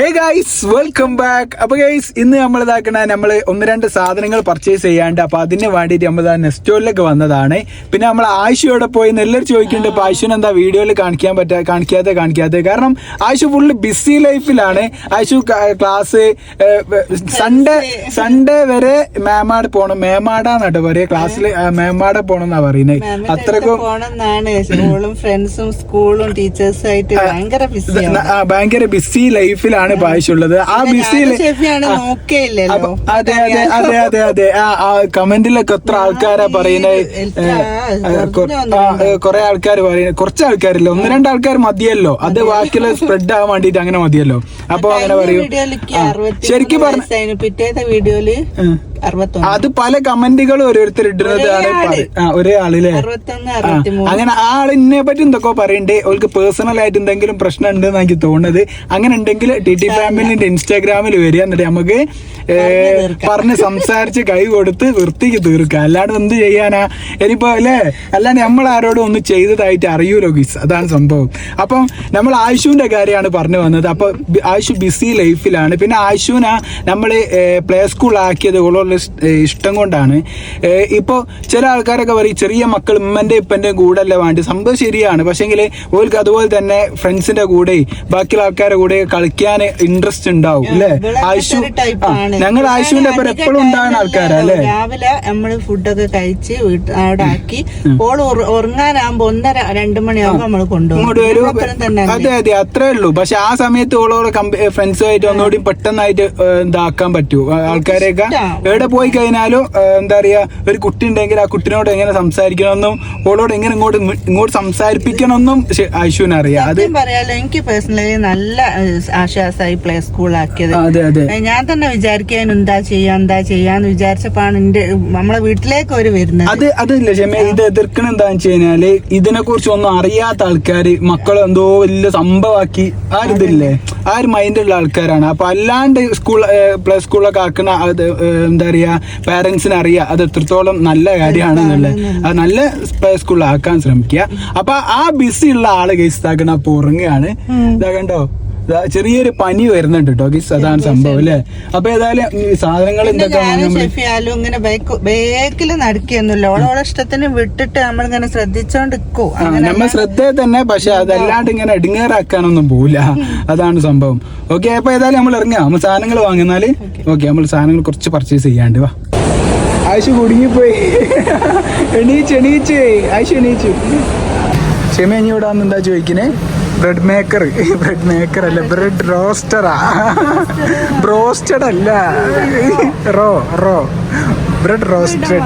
ഹേ guys welcome back അപ്പൊ guys ഇന്ന് നമ്മൾ ഇതാക്കണ നമ്മൾ ഒന്ന് രണ്ട് സാധനങ്ങൾ പർച്ചേസ് ചെയ്യാണ്ട് അപ്പൊ അതിന് വേണ്ടിയിട്ട് നമ്മൾ നെസ്റ്റോറിലേക്ക് വന്നതാണ്. പിന്നെ നമ്മൾ ആയിഷയോടെ പോയി എല്ലാവരും ചോദിക്കുന്നുണ്ട്. ഇപ്പൊ ആയിഷുവിന് എന്താ വീഡിയോയിൽ കാണിക്കാൻ പറ്റാ കാണിക്കാതെ കാണിക്കാതെ കാരണം ആയിഷു ഫുള്ള് ബിസി ലൈഫിലാണ് ആയിഷു ക്ലാസ് സൺഡേ സൺഡേ വരെ മേമാട് പോണം. മേമാടാന്നാട്ടോ പറയുക ക്ലാസ്സിൽ മേമാടെ പോണം എന്നാ പറയുന്നത് അത്രക്കും സ്കൂളും ഫ്രണ്ട്സും സ്കൂളും ടീച്ചേഴ്സും ആയിട്ട് ഭയങ്കര ബിസി ലൈഫിലാണ് പായിഷുള്ളത് ആ ബിസിയിൽ അതെ അതെ അതെ അതെ അതെ. ആ കമന്റിലൊക്കെ എത്ര ആൾക്കാരാ പറയുന്നത്? കൊറേ ആൾക്കാർ പറയുന്നത്. കുറച്ച് ആൾക്കാരില്ല? ഒന്ന് രണ്ട് ആൾക്കാർ മതിയല്ലോ. അത് ബാക്കിയുള്ള സ്പ്രെഡ് ആവാൻ വേണ്ടിട്ട് അങ്ങനെ മതിയല്ലോ. അപ്പൊ അങ്ങനെ പറയൂ. ശരിക്കും പറഞ്ഞു പിറ്റേത്തെ വീഡിയോയിൽ അത് പല കമന്റുകളും ഓരോരുത്തർ ഇടുന്നത് ഒരേ ആളില്ലേ അങ്ങനെ ആ ഇന്നെ പറ്റി എന്തൊക്കെ പറയണ്ടേ. അവൾക്ക് പേഴ്സണൽ ആയിട്ട് എന്തെങ്കിലും പ്രശ്നം ഉണ്ടെന്ന് എനിക്ക് തോന്നുന്നത്. അങ്ങനെ ഉണ്ടെങ്കിൽ ടി ടി ഫാമിലിന്റെ ഇൻസ്റ്റാഗ്രാമിൽ വരിക എന്നിട്ട് നമുക്ക് പറഞ്ഞ് സംസാരിച്ച് കൈ കൊടുത്ത് വൃത്തിക്ക് തീർക്കാം. അല്ലാണ്ട് എന്ത് ചെയ്യാനാ? ഇനിയിപ്പോ അല്ലേ അല്ലാണ്ട് നമ്മൾ ആരോടും ഒന്നും ചെയ്തതായിട്ട് അറിയൂലോ ഗീസ്? അതാണ് സംഭവം. അപ്പം നമ്മൾ ആയുഷുവിന്റെ കാര്യമാണ് പറഞ്ഞു വന്നത്. അപ്പൊ ആയുഷു ബിസി ലൈഫിലാണ് പിന്നെ ആയുഷുവിനാ നമ്മൾ പ്ലേ സ്കൂൾ സ്കൂളാക്കിയത് ഓളോള്ള ഇഷ്ടം കൊണ്ടാണ്. ഇപ്പോൾ ചില ആൾക്കാരൊക്കെ പറയും ചെറിയ മക്കൾ ഉമ്മന്റെ ഇപ്പന്റെ കൂടെ അല്ല വേണ്ടി സംഭവം ശരിയാണ്. പക്ഷേങ്കിൽ ഓർക്ക് അതുപോലെ തന്നെ ഫ്രണ്ട്സിന്റെ കൂടെ ബാക്കിയുള്ള ആൾക്കാരുടെ കൂടെ കളിക്കാൻ ഇൻട്രസ്റ്റ് ഉണ്ടാവും അല്ലേ? ആശു. ഞങ്ങൾ ആശുവിന്റെ ഒപ്പം എപ്പോഴും ഉണ്ടാകുന്ന ആൾക്കാരാ അല്ലേ? രാവിലെ നമ്മൾ ഫുഡൊക്കെ കഴിച്ച് അവിടെ ആക്കി ഓൾ ഉറ- ഉറങ്ങാനാകുമ്പോ ഒന്നര രണ്ടു മണിയാകുമ്പോൾ നമ്മൾ കൊണ്ടുപോകും അതെ അതെ അത്രേ ഉള്ളൂ. പക്ഷെ ആ സമയത്ത് ഓളോ ഫ്രണ്ട്സുമായിട്ട് ഒന്നുകൂടി പെട്ടെന്നായിട്ട് ഇതാക്കാൻ പറ്റൂ. ആൾക്കാരെയൊക്കെ. എവിടെ പോയി കഴിഞ്ഞാലും എന്താ പറയുക ഒരു കുട്ടി ഉണ്ടെങ്കിൽ ആ കുട്ടിനോട് എങ്ങനെ സംസാരിക്കണമെന്നും ഓളോട് എങ്ങനെ ഇങ്ങോട്ട് ഇങ്ങോട്ട് സംസാരിപ്പിക്കണമെന്നും ആയിഷുവിന് അറിയാം. അത് പറയാലോ എനിക്ക് പേഴ്സണലി നല്ല ആശ്വാസമായി പ്ലേ സ്കൂളാക്കിയത് അതെ അതെ. ഞാൻ തന്നെ വിചാരിക്കാൻ എന്താ ചെയ്യാ എന്താ ചെയ്യാന്ന് വിചാരിച്ചപ്പോഴാണ് എന്റെ നമ്മളെ വീട്ടിലേക്ക് ഒരു വരുന്നത്. അത് അതില്ല ക്ഷമ ഇത് എതിർക്കണ എന്താന്ന് വെച്ച് കഴിഞ്ഞാൽ ഇതിനെ കുറിച്ച് ഒന്നും അറിയാത്ത ആൾക്കാര് മക്കളെ എന്തോ വലിയ സംഭവമാക്കി ആ ഇതില്ലേ? ആ ഒരു മൈൻഡുള്ള ആൾക്കാരാണ്. അപ്പൊ അല്ലാണ്ട് സ്കൂൾ പ്ലസ് സ്കൂളൊക്കെ ആക്കുന്ന എന്താ പറയാ പാരന്റ്സിന് അറിയാം അത് എത്രത്തോളം നല്ല കാര്യമാണെന്നുള്ളത്. അത് നല്ല സ്കൂളിൽ ആക്കാൻ ശ്രമിക്കുക. അപ്പൊ ആ ബിസി ഉള്ള ആൾ കേസ് ഇതാക്കണ അപ്പൊ ഉറങ്ങുകയാണ് ഇതാ കണ്ടോ? ദാ ചെറിയൊരു പനി വരുന്നുണ്ട് കേട്ടോ ഗീസ്. അതാണ് സംഭവം അല്ലേ? അപ്പൊ ഏതായാലും സാധനങ്ങൾ ഇങ്ങനെ ബേക്കിൽ നടക്കുകയൊന്നുമില്ല. ഓളോളെ ഇഷ്ടത്തിന് വിട്ടിട്ട് നമ്മളിങ്ങനെ ശ്രദ്ധിച്ചോണ്ടിരിക്കോ നമ്മൾ നമ്മ ശ്രദ്ധയിൽ തന്നെ പക്ഷെ അതല്ലാണ്ട് ഇങ്ങനെ ഇടുങ്ങേറാക്കാനൊന്നും പോവില്ല. അതാണ് സംഭവം. ഓക്കെ അപ്പൊ ഏതായാലും നമ്മൾ ഇറങ്ങാം. നമ്മൾ സാധനങ്ങൾ വാങ്ങുന്നാൽ ഓക്കെ. നമ്മൾ സാധനങ്ങൾ കുറച്ച് പർച്ചേസ് ചെയ്യാണ്ട് വാ. ആയിഷു കുടുങ്ങിപ്പോയി. എണീച്ച് എണീച്ച്. ആയിഷു എണീച്ചു. ക്ഷമ ഇനി ഇവിടെ എന്താ ചോദിക്കണേ? ബ്രെഡ് മേക്കർ ബ്രെഡ് മേക്കർ അല്ല ബ്രെഡ് റോസ്റ്ററാ ബ്രോസ്റ്റഡ് അല്ല. Raw raw. ബ്രെഡ് റോസ്റ്റഡ്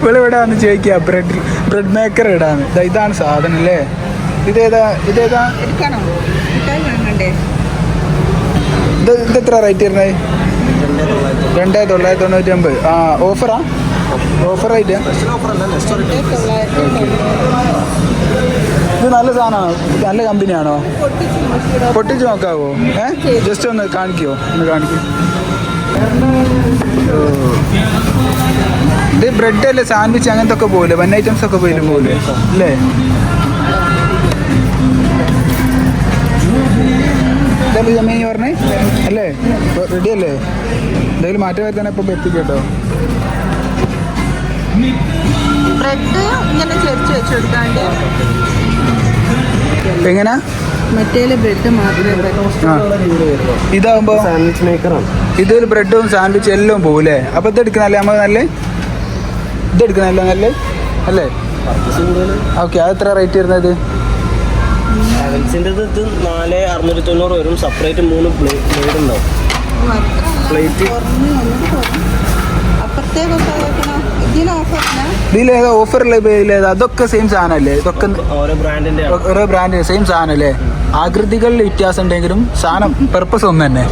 ഇവിടെ വന്ന് ചോദിക്കുക ബ്രെഡ് ബ്രെഡ് മേക്കർ ഇടാന്ന്. ഇതാണ് സാധനം അല്ലേ? ഇതേതാ ഇതേതാ? ഇത് ഇത് എത്ര റേറ്റ് വരുന്നത് രണ്ടേ തൊള്ളായിരത്തി തൊണ്ണൂറ്റി ഒമ്പത്. ആ ഓഫറാ ഓഫറായിട്ട് നല്ല സാധനമാണോ? നല്ല കമ്പനിയാണോ? പൊട്ടിച്ച് നോക്കാവോ? ഏ? ജസ്റ്റ് ഒന്ന് കാണിക്കുമോ ഒന്ന് കാണിക്കോ. ഇത് ബ്രെഡ് അല്ലേ സാൻഡ്വിച്ച് അങ്ങനത്തെ ഒക്കെ പോലെ വൺ ഐറ്റംസ് ഒക്കെ പോലെ പോലെ അല്ലേ? ഇതല്ലേ ജമീനി പറഞ്ഞേ? അല്ലേ? റെഡി അല്ലേ? എന്തെങ്കിലും മാറ്റം വരുത്താൻ ഇപ്പം എത്തിക്കട്ടോ. ബ്രെഡ് ഇങ്ങനെ ചെരിച്ച് വെച്ചെടുക്കാണ്ട്. എങ്ങനെ? ഇതാകുമ്പോ ബ്രെഡ് മാത്രമേ സാൻഡ്വിച്ച് മേക്കറാണ് ഇതിൽ ബ്രെഡും സാൻഡ്വിച്ച് എല്ലാം പോകും അപ്പൊ അപ്പോൾ ഇത് എടുക്കുന്നല്ലേ നമ്മൾ നല്ല? ഇത് എടുക്കുന്നല്ലോ നല്ല? അല്ലേ? ഓക്കെ അത് എത്ര റേറ്റ് വരുന്നത്? ഹാവൽസിന്റെ ഇത് നാല് അറുന്നൂറ്റി തൊണ്ണൂറ് വരും. സെപ്പറേറ്റ് മൂന്ന് പ്ലേറ്റ് ഉണ്ടാവും. പ്ലേറ്റ് ഇതിലേതാ ഓഫറിലെ ഇതിലേതാ അതൊക്കെ സെയിം സാധനമല്ലേ ഇതൊക്കെ ഓരോ ബ്രാൻഡിന്റെ സെയിം സാധനം അല്ലേ ആകൃതികളിൽ വ്യത്യാസം ഉണ്ടെങ്കിലും സാധനം പർപ്പസ് ഒന്ന് തന്നെ.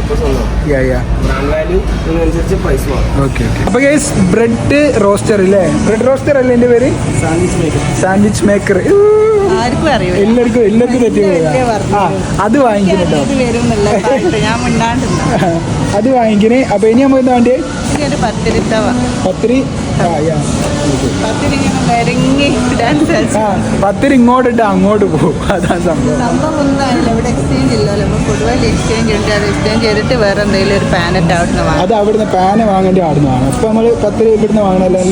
ഓക്കെ അപ്പോൾ ഗൈസ് ബ്രെഡ് റോസ്റ്റർ ഇല്ലേ? ബ്രെഡ് റോസ്റ്റർ അല്ലേ എന്റെ പേര്? സാൻഡ്വിച്ച് മേക്കർ സാൻഡ്വിച്ച് മേക്കർ ആർക്കും അറിയില്ല. എല്ലാവർക്കും എല്ലാവർക്കും. ആ അത് വാങ്ങിക്കുന്നുണ്ടോ അത് വാങ്ങിക്കണേ. അപ്പൊ ഇനി നമ്മൾ എന്താ വേണ്ടി? പത്തിരി കേട്ടോ ഇങ്ങോട്ട് ഇട്ട് അങ്ങോട്ട് പോകും. അതാണ് സംഭവം. സംഭവം ഒന്നും ഇവിടെ എക്സ്ചേഞ്ച് ഇല്ലല്ലോ നമ്മൾ പൊതുവെ എക്സ്ചേഞ്ച് ഉണ്ട്. അത് എക്സ്ചേഞ്ച് ചെയ്തിട്ട് വേറെ എന്തെങ്കിലും ഒരു പാനറ്റ് അവിടെ നിന്ന് വാങ്ങാം. അത് അവിടുന്ന് പാന് വാങ്ങേണ്ടി ആടുന്ന വാങ്ങും. അപ്പൊ നമ്മൾ പത്തിരി ഇവിടുന്ന് വാങ്ങണല്ലേ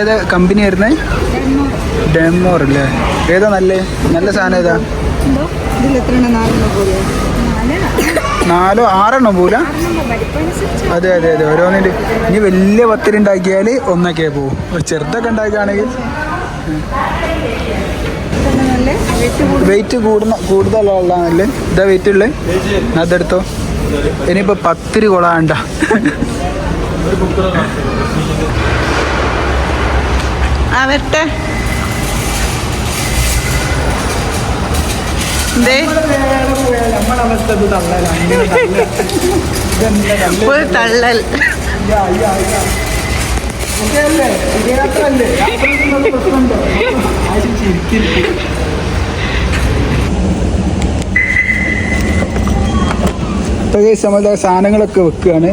ഏതാ കമ്പനി ആയിരുന്നേ? ഡെമോർ അല്ലേ? ഏതാ നല്ലേ? നല്ല സാധനം ഏതാ? ഇതിൽ എത്ര നാലെണ്ണം പോലെ നാലോ ആറെണ്ണം പോല. അതെ അതെ അതെ ഓരോന്നിന്റെ ഇനി വലിയ പത്തിരി ഉണ്ടാക്കിയാൽ ഒന്നൊക്കെ പോകും ചെറുതൊക്കെ ഉണ്ടാക്കുകയാണെങ്കിൽ. വെയിറ്റ് കൂടും വെയിറ്റ് കൂടുന്ന കൂടുതലുള്ളതാണല്ലേ ഇതാ വെയിറ്റ് ഉള്ളത് അതെടുത്തോ ഇനിയിപ്പോൾ പത്തിരി കൊളാണ്ട. ആ ഫുൾ തള്ളൽ. സാധനങ്ങളൊക്കെ വെക്കുകയാണ്.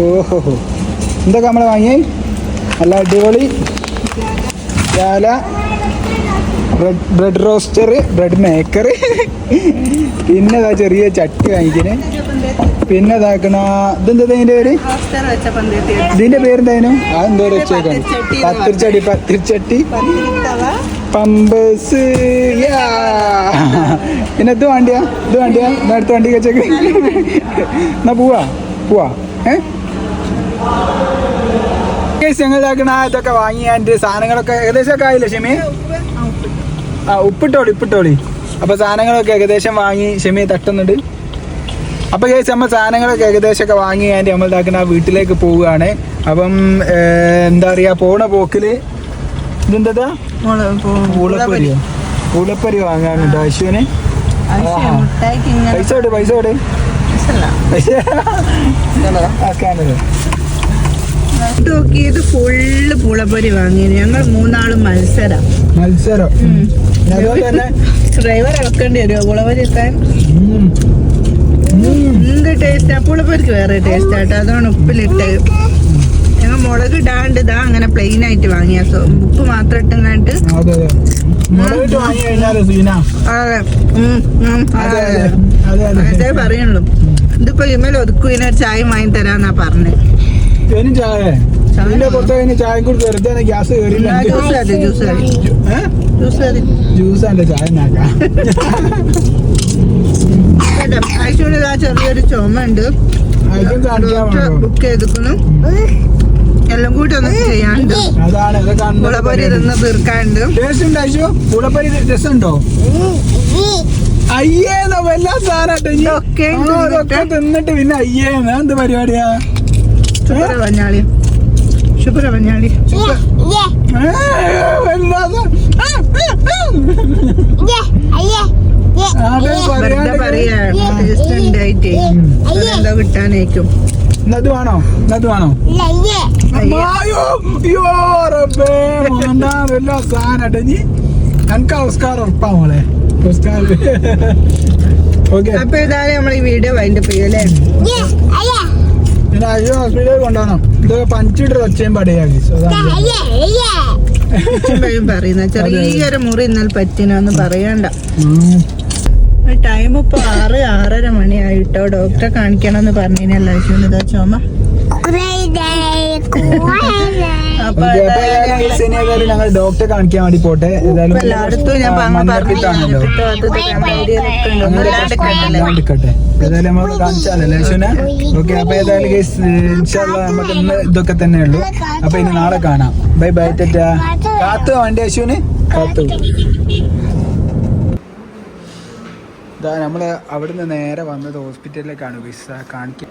ഓഹോ എന്തൊക്കെ നമ്മൾ വാങ്ങി നല്ല അടിപൊളി. ചാല bread bread roaster bread maker പിന്നെ അതാ ചെറിയ ചട്ടി വാങ്ങിക്കണേ. പിന്നെ ഇതാക്കണ ഇതെന്താ ഇതിന്റെ പേര്? ഇതിന്റെ പേരെന്തായാലും? അതെന്തോ വെച്ചേക്കാണ്. പത്തിരിച്ചട്ടി പത്തിരിച്ചട്ടി. പമ്പസ് പിന്നെ ഇത് വേണ്ടിയാ ഇത് വേണ്ടിയാ. എന്നാ അടുത്ത വണ്ടി വെച്ചേക്ക്. എന്നാ പോവാ പോവാ. ഏ? ഞങ്ങൾ ഇതാക്കണ ഇതൊക്കെ വാങ്ങി അതിന്റെ സാധനങ്ങളൊക്കെ ഏകദേശം ഒക്കെ ആയില്ലേ ഷെമി? ആ ഉപ്പിട്ടോളി ഉപ്പിട്ടോളി. അപ്പൊ സാധനങ്ങളൊക്കെ ഏകദേശം വാങ്ങി ഷെമി തട്ടുന്നുണ്ട്. അപ്പൊ കേസ് നമ്മൾ സാധനങ്ങളൊക്കെ ഏകദേശം ഒക്കെ വാങ്ങി അതിന്റെ നമ്മൾ ആ വീട്ടിലേക്ക് പോവുകയാണ്. അപ്പം എന്താ പറയാ പോണ പോക്കിൽ ഇതെന്താ? പൂളപ്പരിയോ പൂളപ്പരി വാങ്ങാനുണ്ട് അശ്വിന് പൈസ പൈസ പൈസ നോക്കിയത് ഫുള്ള് പൂളപ്പൊരി വാങ്ങിയത്. ഞങ്ങൾ മൂന്നാളും മത്സരം. മത്സരം. ഡ്രൈവർ ഇളക്കേണ്ടി വരുമോ പൂളപ്പൊരി എത്താൻ. എന്ത് ടേസ്റ്റാ പൂളപ്പൊരിക്ക് വേറെ ടേസ്റ്റ് ആട്ടോ അതാണ് ഉപ്പിലിട്ട്. ഞങ്ങൾ മുളക് ഇടാണ്ട് ഇതാ അങ്ങനെ പ്ലെയിൻ ആയിട്ട് വാങ്ങിയ. ഉപ്പ് മാത്രം ഇട്ടങ്ങാണ്ട് അതേ പറയുള്ളൂ ഇതിപ്പോ ഇമൽ ഒതുക്കുവിന് ഒരു ചായ വാങ്ങി തരാന്നാ പറഞ്ഞത് ഇനി ചായ. ഇതിന്റെ പുറത്ത് കഴിഞ്ഞ് ചായ കൂടി വെറുതെ ഗ്യാസ് കയറില്ല ജ്യൂസ് അല്ല ചായ ചെറിയൊരു ചുമ ഉണ്ട് ബുക്ക് ചെയ്തിക്കുന്നു എല്ലാം കൂടി ഒന്ന് ചെയ്യാണ്ട് മുളപ്പൊരി തിന്ന് തീർക്കാണ്ട് പുളപ്പൊരി പുളപ്പരി രസമുണ്ടോ? അയ്യേന്നോ എല്ലാ സാധനം തിന്നിട്ട് പിന്നെ അയ്യേന്ന് എന്ത് പരിപാടിയാ? ശുഭ്ര പഞ്ഞാളി ശുഭ്ര പഞ്ഞാളി ഏ, വല്ലാതെ. ആ, ആ, ആ. അത് വെറുതെ പറയാ ടേസ്റ്റ് ഉണ്ടായിട്ടേ. എന്തോ കിട്ടാനേക്കും വല്ല സാധനം ഇനി എനിക്ക് ഓസ്കാർ ഉറപ്പാ മോളെ. ഓസ്കാർ ഓക്കെ അപ്പൊ ഇതാണ് നമ്മൾ ഈ വീഡിയോ വൈൻഡ് ചെയ്യല്ലേ പിന്നെ അയ്യോ ഹോസ്പിറ്റലിൽ കൊണ്ടുപോകണം. ഇതൊക്കെ പഞ്ചിട്ട് ഒച്ചയും പടയാക്കി അച്ഛൻ പറയുന്ന. ചെറിയൊരു മുറി ഇന്നലെ പറ്റിനൊന്നും പറയണ്ട. ടൈം ഇപ്പൊ ആറ് ആറര മണിയായിട്ടോ ഡോക്ടറെ കാണിക്കണം എന്ന് പറഞ്ഞാ ചുമ. ഞങ്ങൾ ഡോക്ടറെ കാണിക്കാൻ വേണ്ടി പോട്ടെ. ഏതായാലും ഏതായാലും നമ്മൾ കാണിച്ചാലല്ലേ യശുന ഓക്കെ അപ്പൊ ഏതായാലും നമുക്ക് ഇന്ന് ഇതൊക്കെ തന്നെ ഉള്ളൂ. അപ്പൊ ഇനി നാളെ കാണാം. Bye bye tata. കാത്തു വണ്ടി യേശുവിന് കാത്തു ഇതാ നമ്മൾ അവിടുന്ന് നേരെ വന്നത് ഹോസ്പിറ്റലിലേക്കാണ് വിസ കാണിക്കാൻ